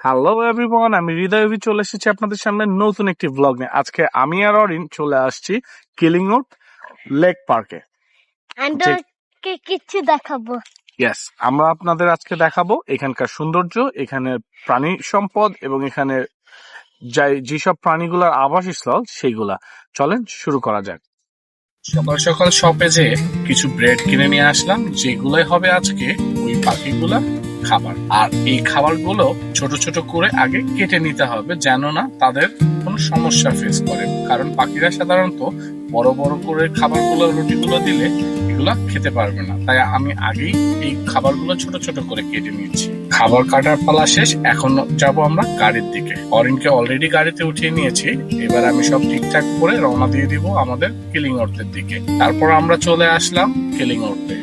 Hello everyone আমি হৃদয় চলে এসেছি আপনাদের সামনে নতুন একটি ব্লগ নিয়ে। আজকে আমি আর অরিন চলে আসছি কিলিংউড লেক পার্কে ঠিক। দেখাবো? ইয়েস আমরা আপনাদের আজকে দেখাবো এখানকার সৌন্দর্য এখানে প্রাণী সম্পদ এবং এখানে যাই যেসব প্রাণীগুলোর আবাসস্থল সেইগুলা। চলেন শুরু করা যাক। সকাল সকাল শপে যে কিছু ব্রেড কিনে নিয়ে আসলাম যেগুলোই হবে আজকে ওই পাখিগুলা। খাবার। আর এই খাবারগুলো ছোট ছোট করে আগে কেটে নিতে হবে যেন না তাদের কোনো সমস্যা ফেস করে। কারণ পাখিরা সাধারণত বড় বড় করে খাবারগুলো, রুটিগুলো দিলে এগুলা খেতে পারবে না। তাই আমি আগেই এই খাবারগুলো ছোট ছোট করে কেটে নিয়েছি। খাবার কাটার পালা শেষ, এখন যাব আমরা গাড়ির দিকে। অরিনকে অলরেডি গাড়িতে উঠিয়ে নিয়েছি। এবার আমি সব ঠিকঠাক করে রওনা দিয়ে দিব আমাদের কিলিং অর্থের দিকে। তারপর আমরা চলে আসলাম কিলিং অর্থে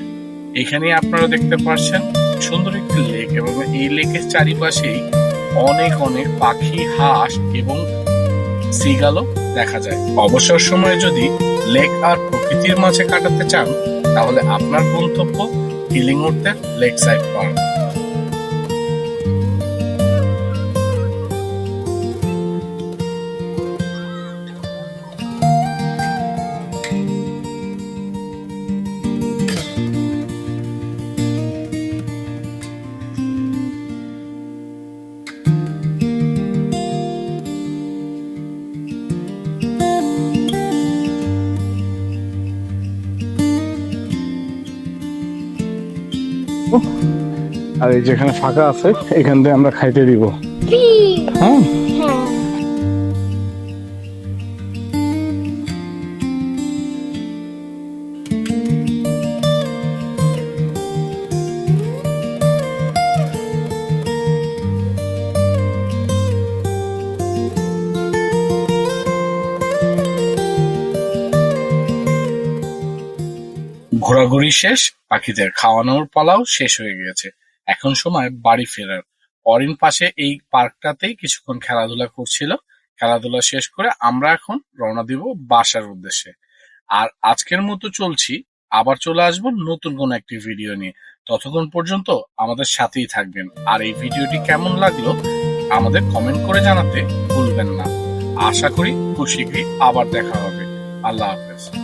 এখানে আপনারা দেখতে পাচ্ছেন সুন্দর একটি লেক এবং এই লেকের চারিপাশেই অনেক অনেক পাখি, হাঁস এবং সিগালও দেখা যায়। অবসর সময়ে যদি লেক আর প্রকৃতির মাঝে কাটাতে চান, তাহলে আপনার গন্তব্য হিলিং উঠতে লেক সাইড পার্ক আর এই যেখানে ফাঁকা আছে এখান দিয়ে আমরা খাইতে দিব। হ্যাঁ। ঘোরাঘুরি শেষ, পাখিদের খাওয়ানোর পালাও শেষ হয়ে গিয়েছে। এখন সময় বাড়ি ফেরার। অরিন পাশে এই পার্কটাতেই কিছুক্ষণ খেলাধুলা করছিল। খেলাধুলা শেষ করে আমরা এখন রওনা দিব বাসার উদ্দেশ্যে। আর আজকের মতো চলছি। আবার চলে আসব নতুন কোন একটি ভিডিও নিয়ে। ততক্ষণ পর্যন্ত আমাদের সাথেই থাকবেন। আর এই ভিডিওটি কেমন লাগল আমাদের কমেন্ট করে জানাতে ভুলবেন না। আশা করি শীঘ্রই আবার দেখা হবে। আল্লাহ হাফেজ।